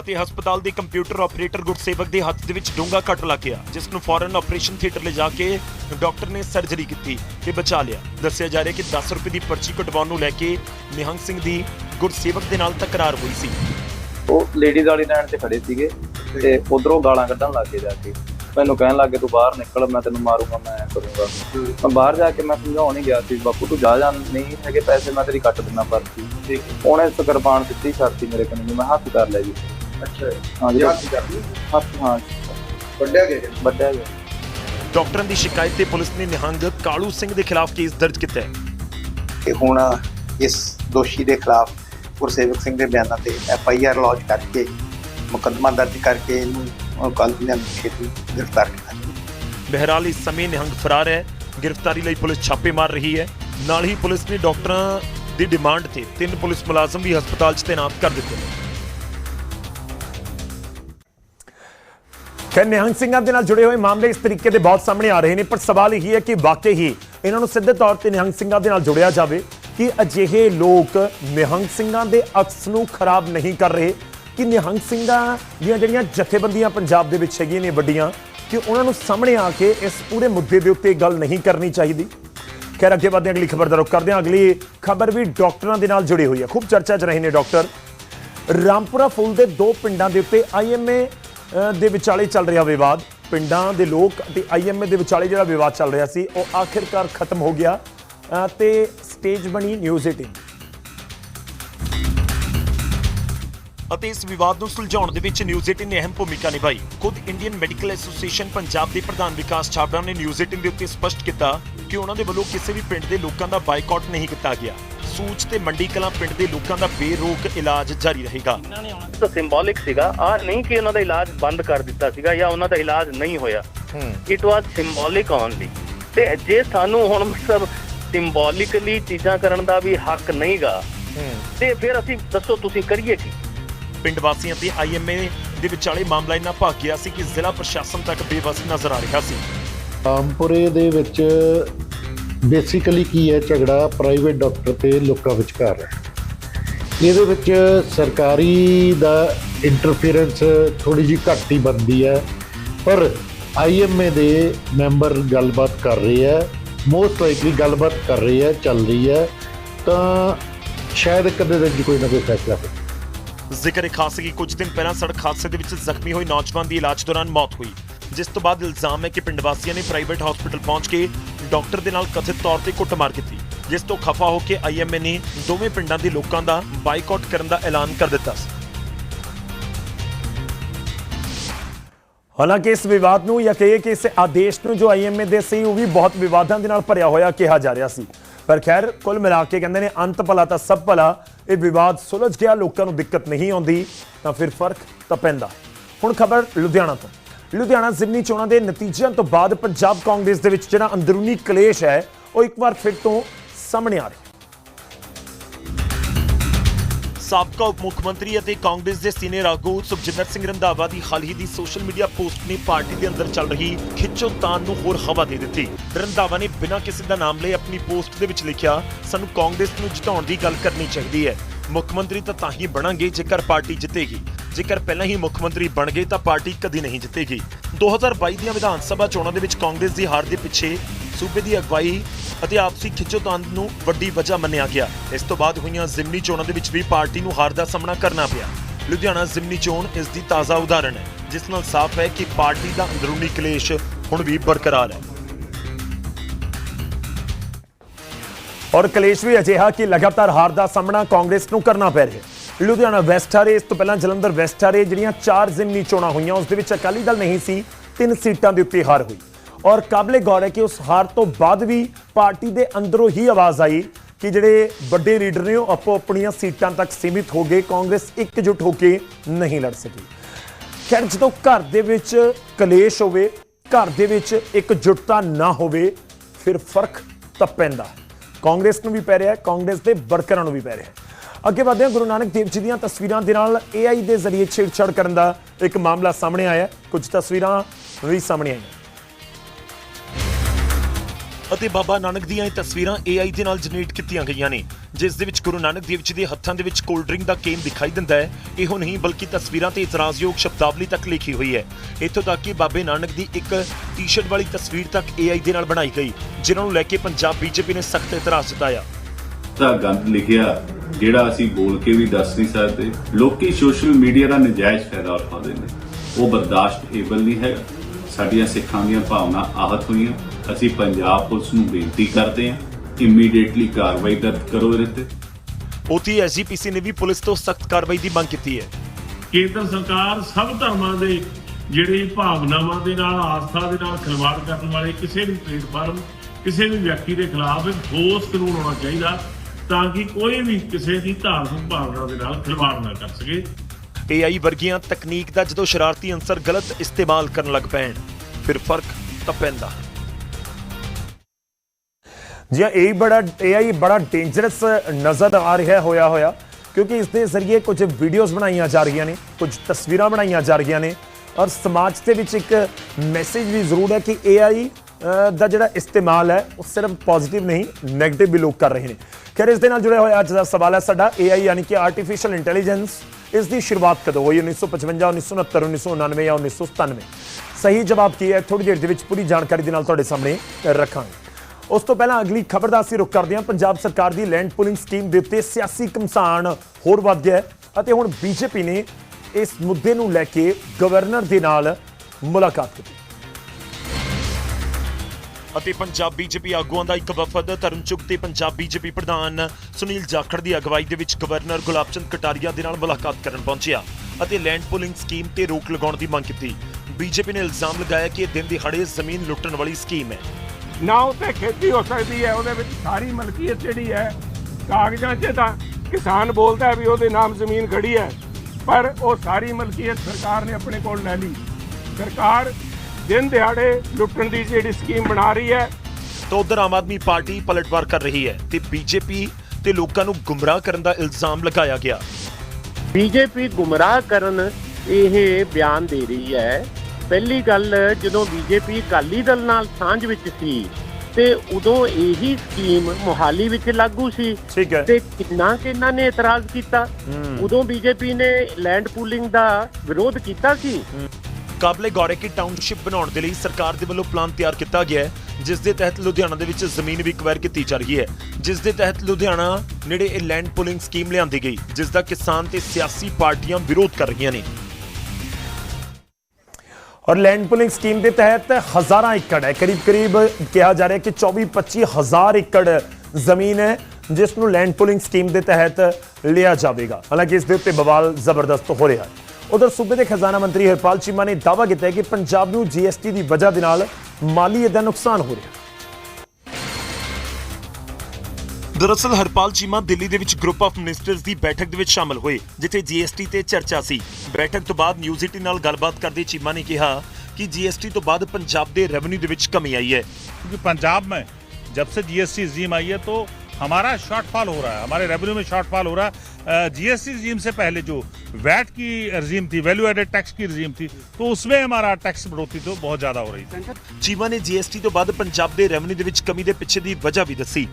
ਅਤੇ ਹਸਪਤਾਲ ਦੇ ਕੰਪਿਊਟਰ ਆਪਰੇਟਰ ਗੁਰਸੇਵਕ ਦੇ ਹੱਥ ਦੇ ਵਿੱਚ ਡੂੰਘਾ ਕੱਟ ਲੱਗ ਗਿਆ, ਜਿਸ ਨੂੰ ਫੌਰਨ ਆਪਰੇਸ਼ਨ ਥੀਏਟਰ ਲਿਜਾ ਕੇ ਡਾਕਟਰ ਨੇ ਸਰਜਰੀ ਕੀਤੀ ਤੇ ਬਚਾ ਲਿਆ। ਦੱਸਿਆ ਜਾ ਰਿਹਾ ਕਿ 10 ਰੁਪਏ ਦੀ ਪਰਚੀ ਕਟਵਾਉਣ ਨੂੰ ਲੈ ਕੇ ਨਿਹੰਗ ਸਿੰਘ ਦੀ ਗੁਰਸੇਵਕ ਦੇ ਨਾਲ ਤਕਰਾਰ ਹੋਈ ਸੀ। ਉਹ ਲੇਡੀਜ਼ ਵਾਲੀ ਲਾਈਨ ਤੇ ਖੜੇ ਸੀਗੇ ਤੇ ਉਧਰੋਂ ਗਾਲਾਂ ਕੱਢਣ ਲੱਗੇ ਜਾ ਕੇ। ਮੈਨੂੰ ਕਹਿਣ ਲੱਗੇ ਤੂੰ ਬਾਹਰ ਨਿਕਲ, ਮੈਂ ਤੈਨੂੰ ਮਾਰੂੰਗਾ, ਮੈਂ ਐਂ ਕਰੂੰਗਾ। ਮੈਂ ਬਾਹਰ ਜਾ ਕੇ ਮੈਂ ਸਮਝਾਉਣ ਹੀ ਗਿਆ ਸੀ, ਬਾਪੂ, ਤੂੰ ਜਾ ਜਾ, ਨਹੀਂ ਹੈਗੇ ਪੈਸੇ, ਮੈਂ ਤੇਰੀ ਕੱਟ ਦਿੰਦਾ ਪਰਚੀ। ਉਹਨੇ ਸਕਰਬਾਨ ਸਿੱਧੀ ਛੱਡਤੀ ਮੇਰੇ ਕੰਨੀ, ਮੈਂ ਹੱਥ ਕਰ ਲਿਆ ਜੀ। ਅੱਛਾ ਹਾਂ ਜੀ ਜਾਂਚ ਕਰਨੀ ਹੱਥ ਹਾਂ ਵੱਡਿਆ ਗਿਆ ਜੀ। ਵੱਡਿਆ ਗਿਆ। ਡਾਕਟਰਾਂ ਦੀ ਸ਼ਿਕਾਇਤ ਤੇ ਪੁਲਿਸ ਨੇ ਨਿਹੰਗ ਕਾਲੂ ਸਿੰਘ ਦੇ ਖਿਲਾਫ ਕੇਸ ਦਰਜ ਕੀਤਾ ਹੈ। ਤੇ ਹੁਣ ਇਸ ਦੋਸ਼ੀ ਦੇ ਖਿਲਾਫ ਗੁਰਸੇਵਕ ਸਿੰਘ ਦੇ ਬਿਆਨਾਂ ਤੇ ਐਫ ਆਈ ਆਰ ਲੌਂਚ ਕਰਕੇ ਮੁਕੱਦਮਾ ਦਰਜ ਕਰਕੇ ਇਹਨੂੰ ਕੱਲ ਦਿਨ ਛੇਤੀ ਗ੍ਰਿਫਤਾਰ ਕੀਤਾ। ਬਹਿਰਾਲ ਇਸ ਸਮੇਂ ਨਿਹੰਗ ਫਰਾਰ ਹੈ। ਗ੍ਰਿਫਤਾਰੀ ਲਈ ਪੁਲਿਸ ਛਾਪੇ ਮਾਰ ਰਹੀ ਹੈ। ਨਾਲ ਹੀ ਪੁਲਿਸ ਨੇ ਡਾਕਟਰਾਂ ਦੀ ਡਿਮਾਂਡ ਤੇ ਤਿੰਨ ਪੁਲਿਸ ਮੁਲਾਜ਼ਮ ਵੀ ਹਸਪਤਾਲ 'ਚ ਤਾਇਨਾਤ ਕਰ ਦਿੱਤੇ ਨੇ। ਖੈਰ, ਨਿਹੰਗ ਸਿੰਘਾਂ ਦੇ ਨਾਲ ਜੁੜੇ ਹੋਏ ਮਾਮਲੇ ਇਸ ਤਰੀਕੇ ਦੇ ਬਹੁਤ ਸਾਹਮਣੇ ਆ ਰਹੇ ਨੇ, ਪਰ ਸਵਾਲ ਇਹ ਹੈ ਕਿ ਵਾਕਈ ਹੀ ਇਹਨਾਂ ਨੂੰ ਸਿੱਧੇ ਤੌਰ ਤੇ ਨਿਹੰਗ ਸਿੰਘਾਂ ਦੇ ਨਾਲ ਜੁੜਿਆ ਜਾਵੇ ਕਿ ਅਜਿਹੇ ਲੋਕ ਨਿਹੰਗ ਸਿੰਘਾਂ ਦੇ ਅਕਸ ਨੂੰ ਖਰਾਬ ਨਹੀਂ ਕਰ ਰਹੇ, ਕਿ ਨਿਹੰਗ ਸਿੰਘਾਂ ਦੀਆਂ ਜਿਹੜੀਆਂ ਜਥੇਬੰਦੀਆਂ ਪੰਜਾਬ ਦੇ ਵਿੱਚ ਹੈਗੀਆਂ ਨੇ ਵੱਡੀਆਂ, ਕਿ ਉਹਨਾਂ ਨੂੰ ਸਾਹਮਣੇ ਆ ਕੇ ਇਸ ਪੂਰੇ ਮੁੱਦੇ ਦੇ ਉੱਤੇ ਗੱਲ ਨਹੀਂ ਕਰਨੀ ਚਾਹੀਦੀ। ਖੈਰ, ਅੱਗੇ ਵਧਦੇ ਹਾਂ, ਅਗਲੀ ਖਬਰ ਦਾ ਰੁਖ ਕਰਦੇ ਹਾਂ। ਅਗਲੀ ਖਬਰ ਵੀ ਡਾਕਟਰਾਂ ਦੇ ਨਾਲ ਜੁੜੀ ਹੋਈ ਹੈ। ਖੂਬ ਚਰਚਾ 'ਚ ਰਹੇ ਨੇ ਡਾਕਟਰ। ਰਾਮਪੁਰਾ ਫੁੱਲ ਦੇ ਦੋ ਪਿੰਡਾਂ ਦੇ ਉੱਤੇ ਆਈਐਮਏ ਦੇ ਵਿਚਾਲੇ ਚੱਲ ਰਿਹਾ ਵਿਵਾਦ। ਪਿੰਡਾਂ ਦੇ ਲੋਕ ਅਤੇ ਆਈਐਮਏ ਦੇ ਵਿਚਾਲੇ ਜਿਹੜਾ ਵਿਵਾਦ ਚੱਲ ਰਿਹਾ ਸੀ ਉਹ ਆਖਿਰਕਾਰ ਖਤਮ ਹੋ ਗਿਆ। ਅ, ਤੇ ਸਟੇਜ ਬਣੀ ਨਿਊਜ਼ 18 ਅਤੇ ਇਸ ਵਿਵਾਦ ਨੂੰ ਸੁਲਝਾਉਣ ਦੇ ਵਿੱਚ ਨਿਊਜ਼ 18 ਨੇ ਅਹਿਮ ਭੂਮਿਕਾ ਨਿਭਾਈ। ਖੁਦ ਇੰਡੀਅਨ ਮੈਡੀਕਲ ਐਸੋਸੀਏਸ਼ਨ ਪੰਜਾਬ ਦੇ ਪ੍ਰਧਾਨ ਵਿਕਾਸ ਛਾਬੜਾ ਨੇ ਨਿਊਜ਼ 18 ਦੇ ਉੱਤੇ ਸਪਸ਼ਟ ਕੀਤਾ ਕਿ ਉਹਨਾਂ ਦੇ ਵੱਲੋਂ ਕਿਸੇ ਵੀ ਪਿੰਡ ਦੇ ਲੋਕਾਂ ਦਾ ਬਾਈਕਾਟ ਨਹੀਂ ਕੀਤਾ ਗਿਆ। ਸੂਚ ਤੇ ਮੰਡੀ ਕਲਾਂ ਪਿੰਡ ਦੇ ਲੋਕਾਂ ਦਾ ਬੇਰੋਕ ਇਲਾਜ ਜਾਰੀ ਰਹੇਗਾ। ਤਾਂ ਸਿੰਬੋਲਿਕ ਸੀਗਾ। ਆ ਨਹੀਂ ਕਿ ਉਹਨਾਂ ਦਾ ਇਲਾਜ ਬੰਦ ਕਰ ਦਿੱਤਾ ਸੀਗਾ ਜਾਂ ਉਹਨਾਂ ਦਾ ਇਲਾਜ ਨਹੀਂ ਹੋਇਆ। ਇਟ ਵਾਸ ਸਿੰਬੋਲਿਕ ਓਨਲੀ ਤੇ ਜੇ ਸਾਨੂੰ ਹੁਣ ਮਤਲਬ ਸਿੰਬੋਲਿਕਲੀ ਚੀਜ਼ਾਂ ਕਰਨ ਦਾ ਵੀ ਹੱਕ ਨਹੀਂਗਾ ਤੇ ਫਿਰ ਅਸੀਂ ਦੱਸੋ ਤੁਸੀਂ ਕਰੀਏ ਕੀ? ਪਿੰਡ ਵਾਸੀਆਂ ਤੇ ਆਈਐਮਏ ਦੇ ਵਿਚਾਲੇ ਮਾਮਲਾ ਇੰਨਾ ਭੱਗ ਗਿਆ ਸੀ ਕਿ ਜ਼ਿਲ੍ਹਾ ਪ੍ਰਸ਼ਾਸਨ ਤੱਕ ਬੇਵਸ ਨਜ਼ਰ ਆ ਰਿਹਾ ਸੀ। ਰਾਮਪੁਰੇ ਦੇ ਵਿੱਚ ਬੇਸਿਕਲੀ ਕੀ ਹੈ ਝਗੜਾ? ਪ੍ਰਾਈਵੇਟ ਡਾਕਟਰ ਤੇ ਲੋਕਾਂ ਵਿਚਕਾਰ। ਹੈ ਇਹਦੇ ਵਿੱਚ ਸਰਕਾਰੀ ਦਾ ਇੰਟਰਫੀਰੈਂਸ ਥੋੜੀ ਜਿਹੀ ਘੱਟ ਹੀ ਬਣਦੀ ਹੈ। ਪਰ ਆਈਐਮਏ ਦੇ ਮੈਂਬਰ ਗੱਲਬਾਤ ਕਰ ਰਹੇ ਹੈ। ਮੋਸਟ ਲਾਈਕਲੀ ਗੱਲਬਾਤ ਕਰ ਰਹੇ ਹੈ, ਚੱਲ ਰਹੀ ਹੈ। ਤਾਂ ਸ਼ਾਇਦ ਕਦੇ ਦਿਨ 'ਚ ਕੋਈ ਨਾ ਕੋਈ ਫੈਸਲਾ ਹੋਵੇ। ਜ਼ਿਕਰ ਖਾਸ ਹੈ ਕਿ ਕੁਝ ਦਿਨ ਪਹਿਲਾਂ ਸੜਕ ਹਾਦਸੇ ਦੇ ਵਿੱਚ ਜ਼ਖਮੀ ਹੋਏ ਨੌਜਵਾਨ ਦੀ ਇਲਾਜ ਦੌਰਾਨ ਮੌਤ ਹੋਈ। ਜਿਸ ਤੋਂ ਬਾਅਦ ਇਲਜ਼ਾਮ ਹੈ ਕਿ ਪਿੰਡ ਵਾਸੀਆਂ ਨੇ ਪ੍ਰਾਈਵੇਟ ਹਸਪੀਟਲ ਪਹੁੰਚ ਕੇ ਡਾਕਟਰ ਦੇ ਨਾਲ ਕਥਿਤ ਤੌਰ ਤੇ ਕੁੱਟਮਾਰ ਕੀਤੀ, ਜਿਸ ਤੋਂ ਖਫਾ ਹੋ ਕੇ ਆਈਐਮਏ ਨੇ ਦੋਵੇਂ ਪਿੰਡਾਂ ਦੇ ਲੋਕਾਂ ਦਾ ਬਾਈਕਾਟ ਕਰਨ ਦਾ ਐਲਾਨ ਕਰ ਦਿੱਤਾ ਸੀ। ਹਾਲਾਂਕਿ ਇਸ ਵਿਵਾਦ ਨੂੰ ਜਾਂ ਕਹੀਏ ਕਿ ਇਸ ਆਦੇਸ਼ ਨੂੰ ਜੋ ਆਈਐਮਏ ਦੇ ਸੀ ਉਹ ਵੀ ਬਹੁਤ ਵਿਵਾਦਾਂ ਦੇ ਨਾਲ ਭਰਿਆ ਹੋਇਆ ਕਿਹਾ ਜਾ ਰਿਹਾ ਸੀ। ਪਰ ਖੈਰ, ਕੁੱਲ ਮਿਲਾ ਕੇ ਕਹਿੰਦੇ ਨੇ ਅੰਤ ਭਲਾ ਤਾਂ ਸਭ ਭਲਾ। ਇਹ ਵਿਵਾਦ ਸੁਲਝ ਗਿਆ, ਲੋਕਾਂ ਨੂੰ ਦਿੱਕਤ ਨਹੀਂ ਆਉਂਦੀ, ਤਾਂ ਫਿਰ ਫ਼ਰਕ ਤਾਂ ਪੈਂਦਾ। ਹੁਣ ਖਬਰ ਲੁਧਿਆਣਾ ਤੋਂ। ਲੁਧਿਆਣਾ ਜ਼ਿਮਨੀ ਚੋਣਾਂ ਦੇ ਨਤੀਜਿਆਂ ਤੋਂ ਬਾਅਦ ਪੰਜਾਬ ਕਾਂਗਰਸ ਦੇ ਵਿੱਚ ਜਿਹੜਾ ਅੰਦਰੂਨੀ ਕਲੇਸ਼ ਹੈ, ਉਹ ਇੱਕ ਵਾਰ ਫਿਰ ਤੋਂ ਸਾਹਮਣੇ ਆ ਰਿਹਾ। ਸਾਬਕਾ ਉਪ ਮੁੱਖ ਮੰਤਰੀ ਅਤੇ ਕਾਂਗਰਸ ਦੇ ਸੀਨੀਅਰ ਆਗੂ ਸੁਖਜਿੰਦਰ ਸਿੰਘ ਰੰਧਾਵਾ ਦੀ ਹਾਲ ਹੀ ਦੀ ਸੋਸ਼ਲ ਮੀਡੀਆ ਪੋਸਟ ਨੇ ਪਾਰਟੀ ਦੇ ਅੰਦਰ ਚੱਲ ਰਹੀ ਖਿੱਚੋਤਾਣ ਨੂੰ ਹੋਰ ਹਵਾ ਦੇ ਦਿੱਤੀ। ਰੰਧਾਵਾ ਨੇ ਬਿਨਾਂ ਕਿਸੇ ਦਾ ਨਾਮ ਲਏ ਆਪਣੀ ਪੋਸਟ ਦੇ ਵਿੱਚ ਲਿਖਿਆ, ਸਾਨੂੰ ਕਾਂਗਰਸ ਨੂੰ ਜਿਤਾਉਣ ਦੀ ਗੱਲ ਕਰਨੀ ਚਾਹੀਦੀ ਹੈ। ਮੁੱਖ ਮੰਤਰੀ ਤਾਂ ਤਾਂ ਹੀ ਬਣਾਂਗੇ ਜੇਕਰ ਪਾਰਟੀ ਜਿੱਤੇਗੀ। ਜੇਕਰ ਪਹਿਲਾਂ ਹੀ ਮੁੱਖ ਮੰਤਰੀ ਬਣ ਗਏ ਤਾਂ ਪਾਰਟੀ ਕਦੀ ਨਹੀਂ ਜਿੱਤੇਗੀ। 2022 ਦੀਆਂ ਵਿਧਾਨ ਸਭਾ ਚੋਣਾਂ ਦੇ ਵਿੱਚ ਕਾਂਗਰਸ ਦੀ ਹਾਰ ਦੇ ਪਿੱਛੇ ਸੂਬੇ ਦੀ ਅਗਵਾਈ ਅਤੇ ਆਪਸੀ ਖਿੱਚੋਤਾਣ ਨੂੰ ਵੱਡੀ ਵਜ੍ਹਾ ਮੰਨਿਆ ਗਿਆ। ਇਸ ਤੋਂ ਬਾਅਦ ਹੋਈਆਂ ਜ਼ਿਮਨੀ ਚੋਣਾਂ ਦੇ ਵਿੱਚ ਵੀ ਪਾਰਟੀ ਨੂੰ ਹਾਰ ਦਾ ਸਾਹਮਣਾ ਕਰਨਾ ਪਿਆ। ਲੁਧਿਆਣਾ ਜ਼ਿਮਨੀ ਚੋਣ ਇਸ ਦੀ ਤਾਜ਼ਾ ਉਦਾਹਰਣ ਹੈ, ਜਿਸ ਨਾਲ ਸਾਫ਼ ਹੈ ਕਿ ਪਾਰਟੀ ਦਾ ਅੰਦਰੂਨੀ ਕਲੇਸ਼ ਹੁਣ ਵੀ ਬਰਕਰਾਰ ਹੈ। ਔਰ ਕਲੇਸ਼ ਵੀ ਅਜਿਹਾ ਕਿ ਲਗਾਤਾਰ ਹਾਰ ਦਾ ਸਾਹਮਣਾ ਕਾਂਗਰਸ ਨੂੰ ਕਰਨਾ ਪੈ ਰਿਹਾ ਹੈ। ਲੁਧਿਆਣਾ ਵੈਸਟ ਹਾਰੇ, ਇਸ ਤੋਂ ਪਹਿਲਾਂ ਜਲੰਧਰ ਵੈਸਟ ਹਾਰੇ ਜਿਹੜੀਆਂ ਚਾਰ ਜ਼ਿਮਨੀ ਚੋਣਾਂ ਹੋਈਆਂ, ਉਸ ਦੇ ਵਿੱਚ ਅਕਾਲੀ ਦਲ ਨਹੀਂ ਸੀ, ਤਿੰਨ ਸੀਟਾਂ ਦੇ ਉੱਤੇ ਹਾਰ ਹੋਈ। ਔਰ ਕਾਬਲੇ ਗੌਰ ਹੈ ਕਿ ਉਸ ਹਾਰ ਤੋਂ ਬਾਅਦ ਵੀ ਪਾਰਟੀ ਦੇ ਅੰਦਰੋਂ ਹੀ ਆਵਾਜ਼ ਆਈ ਕਿ ਜਿਹੜੇ ਵੱਡੇ ਲੀਡਰ ਨੇ ਉਹ ਆਪੋ ਆਪਣੀਆਂ ਸੀਟਾਂ ਤੱਕ ਸੀਮਿਤ ਹੋ ਗਏ, ਕਾਂਗਰਸ ਇਕਜੁੱਟ ਹੋ ਕੇ ਨਹੀਂ ਲੜ ਸਕੀ। ਖੈਰ, ਜਦੋਂ ਘਰ ਦੇ ਵਿੱਚ ਕਲੇਸ਼ ਹੋਵੇ, ਘਰ ਦੇ ਵਿੱਚ ਇਕਜੁੱਟਤਾ ਨਾ ਹੋਵੇ, ਫਿਰ ਫ਼ਰਕ ਤਾਂ ਪੈਂਦਾ। ਕਾਂਗਰਸ ਨੂੰ ਵੀ ਪੈ ਰਿਹਾ ਹੈ ਕਾਂਗਰਸ ਦੇ ਵਰਕਰਾਂ ਨੂੰ ਵੀ ਪੈ ਰਿਹਾ। ਹੈ ਅੱਗੇ ਵਧਦੇ ਹਾਂ, ਗੁਰੂ ਨਾਨਕ ਦੇਵ ਜੀ ਦੀਆਂ ਤਸਵੀਰਾਂ ਦੇ ਨਾਲ AI ਦੇ ਜ਼ਰੀਏ ਛੇੜਛਾੜ ਕਰਨ ਦਾ ਇੱਕ ਮਾਮਲਾ ਸਾਹਮਣੇ ਆਇਆ ਕੁਝ ਤਸਵੀਰਾਂ ਵੀ ਸਾਹਮਣੇ ਆਈਆਂ। ਅਤੇ ਬਾਬਾ ਨਾਨਕ ਦੀਆਂ ਇਹ ਤਸਵੀਰਾਂ AI ਦੇ ਨਾਲ ਜਨਰੇਟ ਕੀਤੀਆਂ ਗਈਆਂ ਨੇ, ਜਿਸ ਦੇ ਵਿੱਚ ਗੁਰੂ ਨਾਨਕ ਦੇਵ ਜੀ ਦੇ ਹੱਥਾਂ ਦੇ ਵਿੱਚ ਕੋਲਡ ਡਰਿੰਕ ਦਾ ਕੇਨ ਦਿਖਾਈ ਦਿੰਦਾ ਹੈ। ਇਹੋ ਨਹੀਂ, ਬਲਕਿ ਤਸਵੀਰਾਂ ਤੇ ਇਤਰਾਜ਼ਯੋਗ ਸ਼ਬਦਾਵਲੀ ਤੱਕ ਲਿਖੀ ਹੋਈ ਹੈ। ਇੱਥੋਂ ਤੱਕ ਕਿ ਬਾਬੇ ਨਾਨਕ ਦੀ ਇੱਕ ਟੀ-ਸ਼ਰਟ ਵਾਲੀ ਤਸਵੀਰ ਤੱਕ AI ਦੇ ਨਾਲ ਬਣਾਈ ਗਈ, ਜਿਨ੍ਹਾਂ ਨੂੰ ਲੈ ਕੇ ਪੰਜਾਬ ਬੀਜੇਪੀ ਨੇ ਸਖਤ ਇਤਰਾਜ਼ ਜਤਾਇਆ। ਤਾਂ ਗੰਦ ਲਿਖਿਆ, ਜਿਹੜਾ ਅਸੀਂ ਬੋਲ ਕੇ ਵੀ ਦੱਸ ਨਹੀਂ ਸਕਦੇ। ਲੋਕੀ ਸੋਸ਼ਲ ਮੀਡੀਆ ਦਾ ਨਜਾਇਜ਼ ਫਾਇਦਾ ਉਠਾਉਂਦੇ ਨੇ। ਉਹ ਬਰਦਾਸ਼ਤ ਏਬਲ ਨਹੀਂ ਹੈ ਸਾਡੀਆਂ ਸਿੱਖਾਂ ਦੀਆਂ ਭਾਵਨਾ ਆਹਤ ਹੋਈਆਂ। ਅਸੀਂ ਪੰਜਾਬ ਪੁਲਿਸ ਨੂੰ ਬੇਨਤੀ ਕਰਦੇ ਹਾਂ ਇਮੀਡੀਏਟਲੀ ਕਾਰਵਾਈ ਦਰਜ ਕਰੋ ਇਹਦੇ ਤੇ। ਉਤੀ ਐਸਜੀਪੀਸੀ ਨੇ ਵੀ ਪੁਲਿਸ ਤੋਂ ਸਖਤ ਕਾਰਵਾਈ ਦੀ ਮੰਗ ਕੀਤੀ ਹੈ। ਕੇਂਦਰ ਸਰਕਾਰ ਸਭ ਧਰਮਾਂ ਦੇ ਜਿਹੜੀ ਭਾਵਨਾਵਾਂ ਦੇ ਨਾਲ ਆਸਥਾ ਦੇ ਨਾਲ ਖਿਲਵਾੜ ਕਰਨ ਵਾਲੇ ਕਿਸੇ ਵੀ ਪਲੇਟਫਾਰਮ ਕਿਸੇ ਵੀ ਵਿਅਕਤੀ ਦੇ ਖਿਲਾਫ ਠੋਸ ਕਾਨੂੰਨ ਹੋਣਾ ਚਾਹੀਦਾ ਤਾਂ ਕਿ ਕੋਈ ਵੀ ਕਿਸੇ ਦੀ ਧਾਰਮਿਕ ਭਾਵਨਾ ਦੇ ਨਾਲ ਖਿਲਵਾੜ ਨਾ ਕਰ ਸਕੇ। AI ਵਰਗੀਆਂ ਤਕਨੀਕ ਦਾ ਜਦੋਂ ਸ਼ਰਾਰਤੀ ਅੰਸਰ ਗਲਤ ਇਸਤੇਮਾਲ ਕਰਨ ਲੱਗ ਪੈਣ ਫਿਰ ਫ਼ਰਕ ਤਾਂ ਪੈਂਦਾ ਜੀ ਇਹ ਬੜਾ AI ਬੜਾ ਡੇਂਜਰਸ ਨਜ਼ਰ ਆ ਰਿਹਾ ਹੋਇਆ ਹੋਇਆ ਕਿਉਂਕਿ ਇਸ ਦੇ ਜ਼ਰੀਏ ਕੁਝ ਵੀਡੀਓਜ਼ ਬਣਾਈਆਂ ਜਾ ਰਹੀਆਂ ਨੇ ਕੁਝ ਤਸਵੀਰਾਂ ਬਣਾਈਆਂ ਜਾ ਰਹੀਆਂ ਨੇ ਔਰ ਸਮਾਜ ਦੇ ਵਿੱਚ ਇੱਕ ਮੈਸੇਜ ਵੀ ਜ਼ਰੂਰ ਹੈ ਕਿ AI ਅ, ਦਾ ਜਿਹੜਾ ਇਸਤੇਮਾਲ ਹੈ ਉਹ ਸਿਰਫ ਪੋਜ਼ਿਟਿਵ ਨਹੀਂ 네ਗੇਟਿਵ ਵੀ ਲੋਕ ਕਰ ਰਹੇ ਨੇ। ਖੈਰ ਇਸ ਦੇ ਨਾਲ ਜੁੜਿਆ ਹੋਇਆ ਅੱਜ ਦਾ ਸਵਾਲ ਹੈ ਸਾਡਾ AI ਯਾਨੀ ਕਿ ਆਰਟੀਫੀਸ਼ੀਅਲ ਇੰਟੈਲੀਜੈਂਸ ਇਸ ਦੀ ਸ਼ੁਰੂਆਤ ਕਦੋਂ ਹੋਈ? 1955 1969 1999 ਜਾਂ 1997 ਸਹੀ ਜਵਾਬ ਕੀ ਹੈ? ਥੋੜੀ ਦੇਰ ਦੇ ਵਿੱਚ ਪੂਰੀ ਜਾਣਕਾਰੀ ਦੇ ਨਾਲ ਤੁਹਾਡੇ ਸਾਹਮਣੇ ਰੱਖਾਂਗੇ। ਉਸ ਤੋਂ ਪਹਿਲਾਂ ਅਗਲੀ ਖਬਰ ਦਾ ਅਸੀਂ ਰੁਕ ਕਰਦੇ ਹਾਂ। ਪੰਜਾਬ ਸਰਕਾਰ ਦੀ ਲੈਂਡ ਪੁਲਿੰਗ ਸਕੀਮ ਦੇ ਉੱਤੇ ਸਿਆਸੀ ਘਮਸਾਨ ਹੋਰ ਵੱਧ ਗਿਆ ਹੈ ਅਤੇ ਹੁਣ ਬੀਜੇਪੀ ਨੇ ਇਸ ਮੁੱਦੇ ਨੂੰ ਲੈ ਕੇ ਗਵਰਨਰ ਦੇ ਨਾਲ ਮੁਲਾਕਾਤ ਕੀਤੀ। ਅਤੇ ਪੰਜਾਬ ਬੀਜੇਪੀ ਆਗੂਆਂ ਦਾ ਇੱਕ ਵਫਦ ਧਰਮਚੁਕ ਤੇ ਪੰਜਾਬ ਬੀਜੇਪੀ ਪ੍ਰਧਾਨ ਸੁਨੀਲ ਜਾਖੜ ਦੀ ਅਗਵਾਈ ਦੇ ਵਿੱਚ ਗਵਰਨਰ ਗੁਲਾਬਚੰਦ ਕਟਾਰੀਆ ਦੇ ਨਾਲ ਮੁਲਾਕਾਤ ਕਰਨ ਪਹੁੰਚਿਆ ਅਤੇ ਲੈਂਡ ਪੁਲਿੰਗ ਸਕੀਮ ਤੇ ਰੋਕ ਲਗਾਉਣ ਦੀ ਮੰਗ ਕੀਤੀ। ਬੀਜੇਪੀ ਨੇ ਇਲਜ਼ਾਮ ਲਗਾਇਆ ਕਿ ਇਹ ਦਿਨ ਦਿਹਾੜੇ ਜ਼ਮੀਨ ਲੁੱਟਣ ਵਾਲੀ ਸਕੀਮ ਹੈ। ਨਾ ਉੱਤੇ ਖੇਤੀ ਹੋ ਸਕਦੀ ਹੈ ਉਹਦੇ ਵਿੱਚ ਸਾਰੀ ਮਲਕੀਅਤ ਜਿਹੜੀ ਹੈ ਕਾਗਜ਼ਾਂ 'ਚ ਤਾਂ ਕਿਸਾਨ ਬੋਲਦਾ ਹੈ ਵੀ ਉਹਦੇ ਨਾਮ ਜ਼ਮੀਨ ਖੜੀ ਹੈ ਪਰ ਉਹ ਸਾਰੀ ਮਲਕੀਅਤ ਸਰਕਾਰ ਨੇ ਆਪਣੇ ਕੋਲ ਲੈ ਲਈ। ਸਰਕਾਰ ਦਿਨ ਦਿਹਾੜੇ ਲੁੱਟਣ ਦੀ ਜਿਹੜੀ ਸਕੀਮ ਬਣਾ ਰਹੀ ਹੈ। ਤਾਂ ਉਧਰ ਆਮ ਆਦਮੀ ਪਾਰਟੀ ਪਲਟਵਾਰ ਕਰ ਰਹੀ ਹੈ ਤੇ ਬੀਜੇਪੀ ਤੇ ਲੋਕਾਂ ਨੂੰ ਗੁੰਮਰਾਹ ਕਰਨ ਦਾ ਇਲਜ਼ਾਮ ਲਗਾਇਆ ਗਿਆ। ਬੀਜੇਪੀ ਗੁੰਮਰਾਹ ਕਰਨ ਇਹ ਬਿਆਨ ਦੇ ਰਹੀ ਹੈ ਪਹਿਲੀ ਗੱਲ ਜਦੋਂ ਬੀਜੇਪੀ ਅਕਾਲੀ ਦਲ ਨਾਲ ਸਾਂਝ ਵਿੱਚ ਸੀ ਤੇ ਉਦੋਂ ਇਹੀ ਸਕੀਮ ਮੁਹਾਲੀ ਵਿੱਚ ਲਾਗੂ ਸੀ ਤੇ ਕਿੰਨਾ ਕਿੰਨਾ ਨੇ ਇਤਰਾਜ਼ ਕੀਤਾ ਉਦੋਂ ਬੀਜੇਪੀ ਨੇ ਲੈਂਡ ਪੂਲਿੰਗ ਦਾ ਵਿਰੋਧ ਕੀਤਾ ਸੀ। ਕਾਬਲੇ ਗੌਰ ਕਿ ਟਾਊਨਸ਼ਿਪ ਬਣਾਉਣ ਦੇ ਲਈ ਸਰਕਾਰ ਦੇ ਵੱਲੋਂ ਪਲਾਨ ਤਿਆਰ ਕੀਤਾ ਗਿਆ ਹੈ ਜਿਸ ਦੇ ਤਹਿਤ ਲੁਧਿਆਣਾ ਦੇ ਵਿੱਚ ਜ਼ਮੀਨ ਵੀ ਅਕਵਾਇਰ ਕੀਤੀ ਜਾ ਰਹੀ ਹੈ। ਜਿਸ ਦੇ ਤਹਿਤ ਲੁਧਿਆਣਾ ਨੇੜੇ ਇਹ ਲੈਂਡ ਪੂਲਿੰਗ ਸਕੀਮ ਲਿਆਂਦੀ ਗਈ ਜਿਸ ਦਾ ਕਿਸਾਨ ਤੇ ਸਿਆਸੀ ਪਾਰਟੀਆਂ ਵਿਰੋਧ ਕਰ ਰਹੀਆਂ ਨੇ। ਔਰ ਲੈਂਡ ਪੁਲਿੰਗ ਸਕੀਮ ਦੇ ਤਹਿਤ ਹਜ਼ਾਰਾਂ ਏਕੜ ਹੈ। ਕਰੀਬ ਕਰੀਬ ਕਿਹਾ ਜਾ ਰਿਹਾ ਕਿ 24 25 ਹਜ਼ਾਰ ਏਕੜ ਜ਼ਮੀਨ ਹੈ ਜਿਸ ਨੂੰ ਲੈਂਡ ਪੁਲਿੰਗ ਸਕੀਮ ਦੇ ਤਹਿਤ ਲਿਆ ਜਾਵੇਗਾ। ਹਾਲਾਂਕਿ ਇਸ ਦੇ ਉੱਤੇ ਬਵਾਲ ਜ਼ਬਰਦਸਤ ਹੋ ਰਿਹਾ ਹੈ। ਉਧਰ ਸੂਬੇ ਦੇ ਖਜ਼ਾਨਾ ਮੰਤਰੀ ਹਰਪਾਲ ਚੀਮਾ ਨੇ ਦਾਅਵਾ ਕੀਤਾ ਹੈ ਕਿ ਪੰਜਾਬ ਨੂੰ ਜੀਐਸਟੀ ਦੀ ਵਜ੍ਹਾ ਦੇ ਨਾਲ ਮਾਲੀ ਦਾ ਨੁਕਸਾਨ ਹੋ ਰਿਹਾ ਦਰਅਸਲ ਹਰਪਾਲ ਚੀਮਾ ਦਿੱਲੀ ਦੇ ਵਿੱਚ ਗਰੁੱਪ ਆਫ ਮਿਨਿਸਟਰਸ ਦੀ ਬੈਠਕ ਦੇ ਵਿੱਚ ਸ਼ਾਮਲ ਹੋਏ ਜਿੱਥੇ ਜੀਐਸਟੀ ਤੇ ਚਰਚਾ ਸੀ ਬੈਠਕ ਤੋਂ ਬਾਅਦ ਨਿਊਜ਼ ਏਟੀਨ ਨਾਲ ਗੱਲਬਾਤ ਕਰਦੇ ਚੀਮਾ ਨੇ ਕਿਹਾ ਕਿ ਜੀਐਸਟੀ ਤੋਂ ਬਾਅਦ ਪੰਜਾਬ ਦੇ ਰੈਵਨਿਊ ਦੇ ਵਿੱਚ ਕਮੀ ਆਈ ਹੈ क्योंकि पंजाब में जब से जीएसटी रिजीम आई है तो हमारा शॉर्टफॉल हो रहा है हमारे रेवेन्यू में शॉर्टफॉल हो रहा है जीएसटी रिजीम से पहले जो वैट की रिजीम थी वैल्यू एडेड टैक्स की रिजीम थी तो उसमें हमारा टैक्स बढ़ोतरी तो बहुत ज़्यादा हो रही थी ਚੀਮਾ ਨੇ ਜੀਐਸਟੀ ਤੋਂ ਬਾਅਦ ਪੰਜਾਬ ਦੇ ਰੈਵਨਿਊ ਦੇ ਵਿੱਚ ਕਮੀ ਦੇ ਪਿੱਛੇ ਦੀ ਵਜ੍ਹਾ ਵੀ ਦੱਸੀ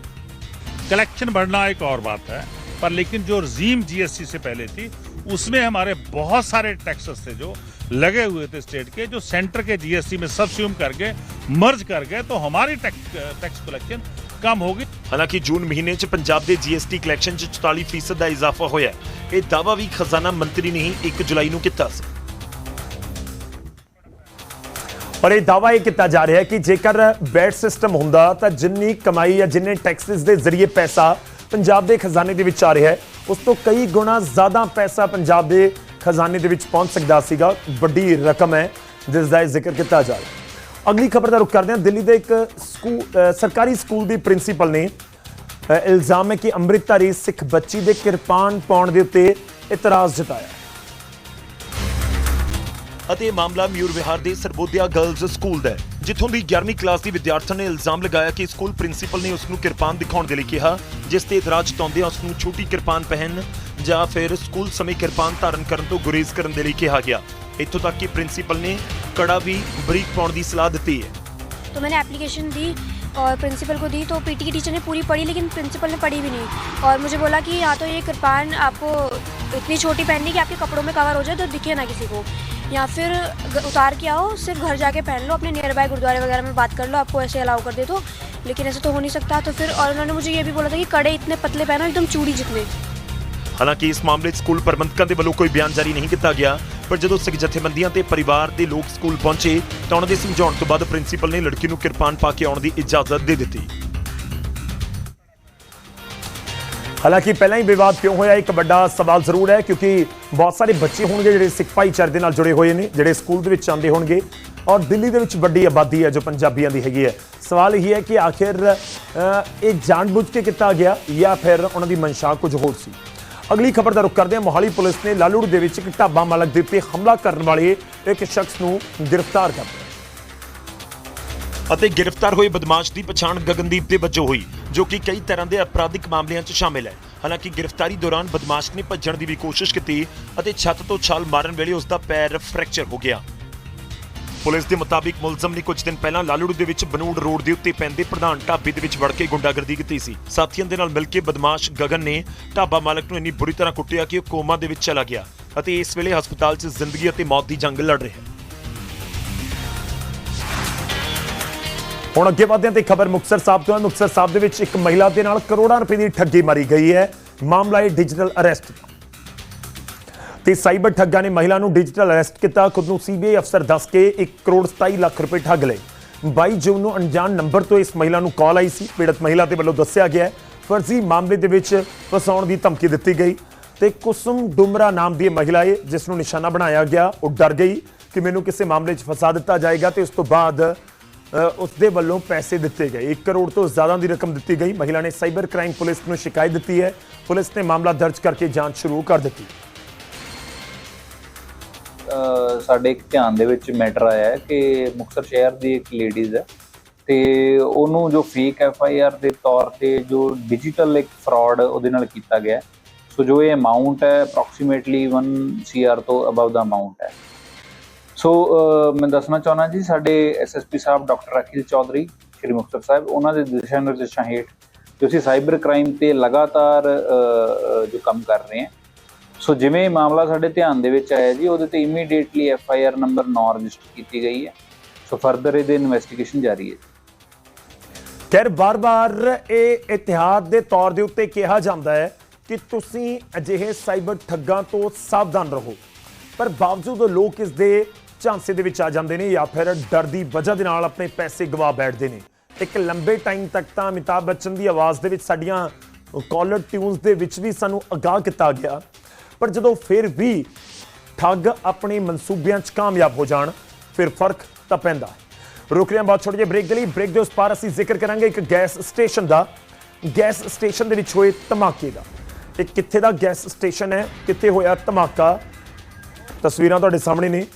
कलेक्शन बढ़ना एक और बात है पर लेकिन जो रिजीम जीएसटी से पहले थी उसमें हमारे बहुत सारे टैक्सेस थे जो लगे हुए थे स्टेट के जो सेंटर के जीएसटी में सबस्यूम करके मर्ज कर गए तो हमारी टैक्स टैक्स कलेक्शन कम होगी ਹਾਲਾਂਕਿ ਜੂਨ ਮਹੀਨੇ 'ਚ ਪੰਜਾਬ ਦੇ ਜੀਐਸਟੀ ਕਲੈਕਸ਼ਨ 'ਚ 44% ਦਾ ਇਜ਼ਾਫਾ ਹੋਇਆ ਹੈ। ਇਹ ਦਾਅਵਾ ਵੀ ਖਜ਼ਾਨਾ ਮੰਤਰੀ ਨੇ ਹੀ 1 ਜੁਲਾਈ ਨੂੰ ਕੀਤਾ ਸੀ ਪਰ ਇਹ ਦਾਅਵਾ ਇਹ ਕੀਤਾ ਜਾ ਰਿਹਾ ਹੈ ਕਿ ਜੇਕਰ ਵੈਟ ਸਿਸਟਮ ਹੁੰਦਾ ਤਾਂ ਜਿੰਨੀ ਕਮਾਈ ਜਾਂ ਜਿੰਨੇ ਟੈਕਸਸ ਦੇ ਜ਼ਰੀਏ ਪੈਸਾ ਪੰਜਾਬ ਦੇ ਖਜ਼ਾਨੇ ਦੇ ਵਿੱਚ ਆ ਰਿਹਾ ਹੈ, ਉਸ ਤੋਂ ਕਈ ਗੁਣਾ ਜ਼ਿਆਦਾ ਪੈਸਾ ਪੰਜਾਬ ਦੇ ਖਜ਼ਾਨੇ ਦੇ ਵਿੱਚ ਪਹੁੰਚ ਸਕਦਾ ਸੀਗਾ। ਵੱਡੀ ਰਕਮ ਹੈ, ਜਿਸ ਦਾ ਇਹ ਜ਼ਿਕਰ ਕੀਤਾ ਜਾ ਰਿਹਾ ਅਗਲੀ ਖਬਰ ਦਾ ਰੁਖ ਕਰਦੇ ਹਾਂ। ਦਿੱਲੀ ਦੇ ਇੱਕ ਸਕੂਲ ਸਰਕਾਰੀ ਸਕੂਲ ਦੀ ਪ੍ਰਿੰਸੀਪਲ ਨੇ ਇਲਜ਼ਾਮ ਹੈ ਕਿ ਅੰਮ੍ਰਿਤਧਾਰੀ ਸਿੱਖ ਬੱਚੀ ਦੇ ਕਿਰਪਾਨ ਪਾਉਣ ਦੇ ਉੱਤੇ ਇਤਰਾਜ਼ ਜਤਾਇਆ। ਅਤੇ ਇਹ ਮਾਮਲਾ ਮਿਊਰ ਵਿਹਾਰ ਦੇ ਸਰਬੋਧਿਆ ਗਰਲਜ਼ ਸਕੂਲ ਦਾ ਹੈ ਜਿੱਥੋਂ ਦੀ 11ਵੀਂ ਕਲਾਸ ਦੀ ਵਿਦਿਆਰਥਣ ਨੇ ਇਲਜ਼ਾਮ ਲਗਾਇਆ ਕਿ ਸਕੂਲ ਪ੍ਰਿੰਸੀਪਲ ਨੇ ਉਸ ਨੂੰ ਕਿਰਪਾਨ ਦਿਖਾਉਣ ਦੇ ਲਈ ਕਿਹਾ ਜਿਸ ਤੇ ਇਤਰਾਜ਼ ਜਤਾਉਂਦਿਆਂ ਉਸ ਨੂੰ ਛੋਟੀ ਕਿਰਪਾਨ ਪਹਿਨ ਜਾਂ ਫਿਰ ਸਕੂਲ ਸਮੇਂ ਕਿਰਪਾਨ ਧਾਰਨ ਕਰਨ ਤੋਂ ਗੁਰੇਜ਼ ਕਰਨ ਦੇ ਲਈ ਕਿਹਾ ਗਿਆ ਇੱਥੋਂ ਤੱਕ ਕਿ ਪ੍ਰਿੰਸੀਪਲ ਨੇ ਕੜਾ ਵੀ ਬਰੀਕ ਪਾਉਣ ਦੀ ਸਲਾਹ ਦਿੱਤੀ ਹੈ तो मैंने एप्लीकेशन दी और प्रिंसिपल को दी तो पीटी की टीचर ने पूरी पढ़ी लेकिन प्रिंसिपल ने पढ़ी भी नहीं और मुझे बोला कि या तो ये कृपान आपको इतनी छोटी पहननी कि आपके कपड़ों में कवर हो जाए तो दिखे ना किसी को या फिर ग- उतार के आओ सिर्फ घर जाके पहन लो अपने नियर बाय गुरुद्वारे वगैरह में बात कर लो आपको ऐसे अलाउ कर दे तो लेकिन ऐसे तो हो नहीं सकता तो फिर और उन्होंने मुझे ये भी बोला था कि कड़े इतने पतले पहनो एकदम चूड़ी जितने ਹਾਲਾਂਕਿ ਇਸ ਮਾਮਲੇ 'ਚ ਸਕੂਲ ਪ੍ਰਬੰਧਕਾਂ ਦੇ ਵੱਲੋਂ ਕੋਈ ਬਿਆਨ ਜਾਰੀ ਨਹੀਂ ਕੀਤਾ ਗਿਆ ਪਰ ਜਦੋਂ ਸਿੱਖ ਜਥੇਬੰਦੀਆਂ ਤੇ ਪਰਿਵਾਰ ਦੇ ਲੋਕ ਸਕੂਲ ਪਹੁੰਚੇ ਤਾਂ ਉਹਨਾਂ ਦੇ ਸਮਝਾਉਣ ਤੋਂ ਬਾਅਦ ਪ੍ਰਿੰਸੀਪਲ ਨੇ ਲੜਕੀ ਨੂੰ ਕਿਰਪਾਨ ਪਾ ਕੇ ਆਉਣ ਦੀ ਇਜਾਜ਼ਤ ਦੇ ਦਿੱਤੀ ਹਾਲਾਂਕਿ ਪਹਿਲਾਂ ਹੀ ਵਿਵਾਦ ਕਿਉਂ ਹੋਇਆ ਇੱਕ ਵੱਡਾ ਸਵਾਲ ਜ਼ਰੂਰ ਹੈ ਕਿਉਂਕਿ ਬਹੁਤ ਸਾਰੇ ਬੱਚੇ ਹੋਣਗੇ ਜਿਹੜੇ ਸਿੱਖ ਭਾਈਚਾਰੇ ਦੇ ਨਾਲ ਜੁੜੇ ਹੋਏ ਨੇ ਜਿਹੜੇ ਸਕੂਲ ਦੇ ਵਿੱਚ ਆਉਂਦੇ ਹੋਣਗੇ ਔਰ ਦਿੱਲੀ ਦੇ ਵਿੱਚ ਵੱਡੀ ਆਬਾਦੀ ਹੈ ਜੋ ਪੰਜਾਬੀਆਂ ਦੀ ਹੈਗੀ ਹੈ। ਸਵਾਲ ਇਹ ਹੈ ਕਿ ਆਖਿਰ ਅ, ਇਹ ਜਾਣਬੁੱਝ ਕੇ ਕੀਤਾ ਗਿਆ ਜਾਂ ਫਿਰ ਉਹਨਾਂ ਦੀ ਮਨਸ਼ਾ ਕੁਝ ਹੋਰ ਸੀ? ਅਗਲੀ ਖਬਰ ਦਾ ਰੁਖ ਕਰਦੇ ਹਾਂ। ਮੋਹਾਲੀ ਪੁਲਿਸ ਨੇ ਲਾਲੂੜ ਦੇ ਵਿੱਚ ਇੱਕ ਢਾਬਾ ਮਾਲਕ ਦੇ ਉੱਤੇ ਹਮਲਾ ਕਰਨ ਵਾਲੇ ਇੱਕ ਸ਼ਖਸ ਨੂੰ ਗ੍ਰਿਫਤਾਰ ਕਰ ਲਿਆ। ਅਤੇ ਗ੍ਰਿਫਤਾਰ ਹੋਏ ਬਦਮਾਸ਼ ਦੀ ਪਛਾਣ ਗਗਨਦੀਪ ਦੇ ਵਜੋਂ ਹੋਈ। ਜੋ ਕਿ ਕਈ ਤਰ੍ਹਾਂ ਦੇ ਅਪਰਾਧਿਕ ਮਾਮਲਿਆਂ 'ਚ ਸ਼ਾਮਿਲ ਹੈ। ਹਾਲਾਂਕਿ ਗ੍ਰਿਫਤਾਰੀ ਦੌਰਾਨ ਬਦਮਾਸ਼ ਨੇ ਭੱਜਣ ਦੀ ਵੀ ਕੋਸ਼ਿਸ਼ ਕੀਤੀ ਅਤੇ ਛੱਤ ਤੋਂ ਛਾਲ ਮਾਰਨ ਵੇਲੇ ਉਸ ਦਾ ਪੈਰ ਫ੍ਰੈਕਚਰ ਹੋ ਗਿਆ। ਪੁਲਿਸ ਦੇ ਮੁਤਾਬਿਕ ਮੁਲਜ਼ਮ ਨੇ ਕੁਝ ਦਿਨ ਪਹਿਲਾਂ ਲਾਲੜੂ ਦੇ ਵਿੱਚ ਬਨੂੜ ਰੋਡ ਦੇ ਉੱਤੇ ਪੈਂਦੇ ਪ੍ਰਧਾਨ ਢਾਬੇ ਦੇ ਵਿੱਚ ਵੜ ਕੇ ਗੁੰਡਾਗਰਦੀ ਕੀਤੀ ਸੀ। ਸਾਥੀਆਂ ਦੇ ਨਾਲ ਮਿਲ ਕੇ ਬਦਮਾਸ਼ ਗਗਨ ਨੇ ਢਾਬਾ ਮਾਲਕ ਨੂੰ ਇੰਨੀ ਬੁਰੀ ਤਰ੍ਹਾਂ ਕੁੱਟਿਆ ਕਿ ਉਹ ਕੋਮਾ ਦੇ ਵਿੱਚ ਚਲਾ ਗਿਆ ਅਤੇ ਇਸ ਵੇਲੇ ਹਸਪਤਾਲ 'ਚ ਜ਼ਿੰਦਗੀ ਅਤੇ ਮੌਤ ਦੀ ਜੰਗ ਲੜ ਰਿਹਾ ਹੈ। ਹੁਣ ਅੱਗੇ ਵਧਦੇ ਹਾਂ ਤੇ ਖਬਰ ਮੁਕਤਸਰ ਸਾਹਿਬ ਤੋਂ ਹੈ। ਮੁਕਤਸਰ ਸਾਹਿਬ ਦੇ ਵਿੱਚ ਇੱਕ ਮਹਿਲਾ ਦੇ ਨਾਲ ਕਰੋੜਾਂ ਰੁਪਏ ਦੀ ਠੱਗੀ ਮਾਰੀ ਗਈ ਹੈ। ਮਾਮਲਾ ਹੈ ਡਿਜੀਟਲ ਅਰੈਸਟ। ਦਾ ਤੇ ਸਾਈਬਰ ਠੱਗਾਂ ਨੇ ਮਹਿਲਾ ਨੂੰ ਡਿਜੀਟਲ ਅਰੈਸਟ ਕੀਤਾ। ਖੁਦ ਨੂੰ ਸੀਬੀਆਈ ਅਫਸਰ ਦੱਸ ਕੇ 1 ਕਰੋੜ 27 ਲੱਖ ਰੁਪਏ ਠੱਗ ਲਏ। 22 ਜੂਨ ਨੂੰ ਅਣਜਾਣ ਨੰਬਰ ਤੋਂ ਇਸ ਮਹਿਲਾ ਨੂੰ ਕਾਲ ਆਈ ਸੀ। ਪੀੜਤ ਮਹਿਲਾ ਦੇ ਵੱਲੋਂ ਦੱਸਿਆ ਗਿਆ ਹੈ। ਫਰਜ਼ੀ ਮਾਮਲੇ ਦੇ ਵਿੱਚ ਫਸਾਉਣ ਦੀ ਧਮਕੀ ਦਿੱਤੀ ਗਈ। ਤੇ ਕੁਸਮ ਡੁਮਰਾ ਨਾਮ ਦੀ ਇਹ ਮਹਿਲਾ ਹੈ ਜਿਸ ਨੂੰ ਨਿਸ਼ਾਨਾ ਬਣਾਇਆ ਗਿਆ। ਉਹ ਡਰ ਗਈ ਕਿ ਮੈਨੂੰ ਕਿਸੇ ਮਾਮਲੇ 'ਚ ਫਸਾ ਦਿੱਤਾ ਜਾਏਗਾ ਤੇ ਉਸ ਤੋਂ ਬਾਅਦ ਉਸ ਦੇ ਵੱਲੋਂ ਪੈਸੇ ਦਿੱਤੇ ਗਏ। 1 ਕਰੋੜ ਤੋਂ ਜ਼ਿਆਦਾ ਦੀ ਰਕਮ ਦਿੱਤੀ ਗਈ। ਮਹਿਲਾ ਨੇ ਸਾਈਬਰ ਕ੍ਰਾਈਮ ਪੁਲਿਸ ਨੂੰ ਸ਼ਿਕਾਇਤ ਦਿੱਤੀ ਹੈ। ਪੁਲਿਸ ਨੇ ਮਾਮਲਾ ਦਰਜ ਕਰਕੇ ਜਾਂਚ ਸ਼ੁਰੂ ਕਰ ਦਿੱਤੀ। ਸਾਡੇ ਇੱਕ ਧਿਆਨ ਦੇ ਵਿੱਚ ਮੈਟਰ ਆਇਆ ਹੈ ਕਿ ਮੁਕਤਸਰ ਸ਼ਹਿਰ ਦੀ ਇੱਕ ਲੇਡੀਜ਼ ਹੈ ਤੇ ਉਹਨੂੰ ਜੋ ਫੇਕ ਐਫ ਆਈ ਆਰ ਦੇ ਤੌਰ ਤੇ ਜੋ ਡਿਜੀਟਲ ਇੱਕ ਫਰਾਡ ਉਹਦੇ ਨਾਲ ਕੀਤਾ ਗਿਆ ਸੋ ਜੋ ਇਹ ਅਮਾਉਂਟ ਹੈ ਅਪਰੋਕਸੀਮੇਟਲੀ 1 ਸੀਆਰ ਤੋਂ ਅਬਵ ਦਾ ਅਮਾਉਂਟ ਹੈ। ਸੋ ਮੈਂ ਦੱਸਣਾ ਚਾਹੁੰਦਾ ਜੀ, ਸਾਡੇ ਐਸਐਸਪੀ ਸਾਹਿਬ, ਡਾਕਟਰ ਅਖਿਲ ਚੌਧਰੀ, ਸ਼੍ਰੀ ਮੁਕਤਸਰ ਸਾਹਿਬ, ਉਹਨਾਂ ਦੇ ਦਿਸ਼ਾ ਨਿਰਦੇਸ਼ਾਂ ਹੇਠ ਜੋ ਅਸੀਂ ਸਾਈਬਰ ਕ੍ਰਾਈਮ ਤੇ ਲਗਾਤਾਰ ਜੋ ਕੰਮ ਕਰ ਰਹੇ ਹਾਂ। ਸੋ ਜਿਵੇਂ ਮਾਮਲਾ ਸਾਡੇ ਧਿਆਨ ਦੇ ਵਿੱਚ ਆਇਆ ਜੀ, ਉਹਦੇ ਤੇ immediately F I R number 9 register ਕੀਤੀ ਗਈ ਹੈ। ਸੋ ਫਰਦਰ ਇਹਦੇ ਇਨਵੈਸਟੀਗੇਸ਼ਨ ਜਾਰੀ ਹੈ ਖੈਰ, ਬਾਰ-ਬਾਰ ਇਹ ਇਤਿਹਾਸ ਦੇ ਤੌਰ ਦੇ ਉੱਤੇ ਕਿਹਾ ਜਾਂਦਾ ਹੈ ਕਿ ਤੁਸੀਂ ਅਜਿਹੇ ਸਾਈਬਰ ਠੱਗਾਂ ਤੋਂ ਸਾਵਧਾਨ ਰਹੋ। ਪਰ ਬਾਵਜੂਦ ਲੋਕ ਇਸ ਦੇ ਝਾਂਸੇ ਦੇ ਵਿੱਚ ਆ ਜਾਂਦੇ ਨੇ ਜਾਂ ਫਿਰ ਡਰ ਦੀ ਵਜ੍ਹਾ ਦੇ ਨਾਲ ਆਪਣੇ ਪੈਸੇ ਗਵਾ ਬੈਠਦੇ ਨੇ। ਇੱਕ ਲੰਬੇ ਟਾਈਮ ਤੱਕ ਤਾਂ ਅਮਿਤਾਭ ਬੱਚਨ ਦੀ ਆਵਾਜ਼ ਦੇ ਵਿੱਚ ਸਾਡੀਆਂ ਕਾਲਰ ਟਿਊਨਸ ਦੇ ਵਿੱਚ ਵੀ ਸਾਨੂੰ ਅਗਾਹ ਕੀਤਾ ਗਿਆ। ਪਰ ਜਦੋਂ ਫਿਰ ਵੀ ਠੱਗ ਆਪਣੇ ਮਨਸੂਬਿਆਂ 'ਚ ਕਾਮਯਾਬ ਹੋ ਜਾਣ, ਫਿਰ ਫ਼ਰਕ ਤਾਂ ਪੈਂਦਾ ਹੈ। ਰੁਕ ਰਹੇ ਬਹੁਤ ਛੋਟੇ ਜਿਹੇ ਬ੍ਰੇਕ ਦੇ ਲਈ। ਬ੍ਰੇਕ ਦੇ ਉਸ ਪਾਰ ਅਸੀਂ ਜ਼ਿਕਰ ਕਰਾਂਗੇ ਇੱਕ ਗੈਸ ਸਟੇਸ਼ਨ ਦਾ। ਗੈਸ ਸਟੇਸ਼ਨ ਦੇ ਵਿੱਚ ਹੋਏ ਧਮਾਕੇ ਦਾ। ਇਹ ਕਿੱਥੇ ਦਾ ਗੈਸ ਸਟੇਸ਼ਨ ਹੈ? ਕਿੱਥੇ ਹੋਇਆ ਧਮਾਕਾ? ਤਸਵੀਰਾਂ ਤੁਹਾਡੇ ਸਾਹਮਣੇ ਨੇ।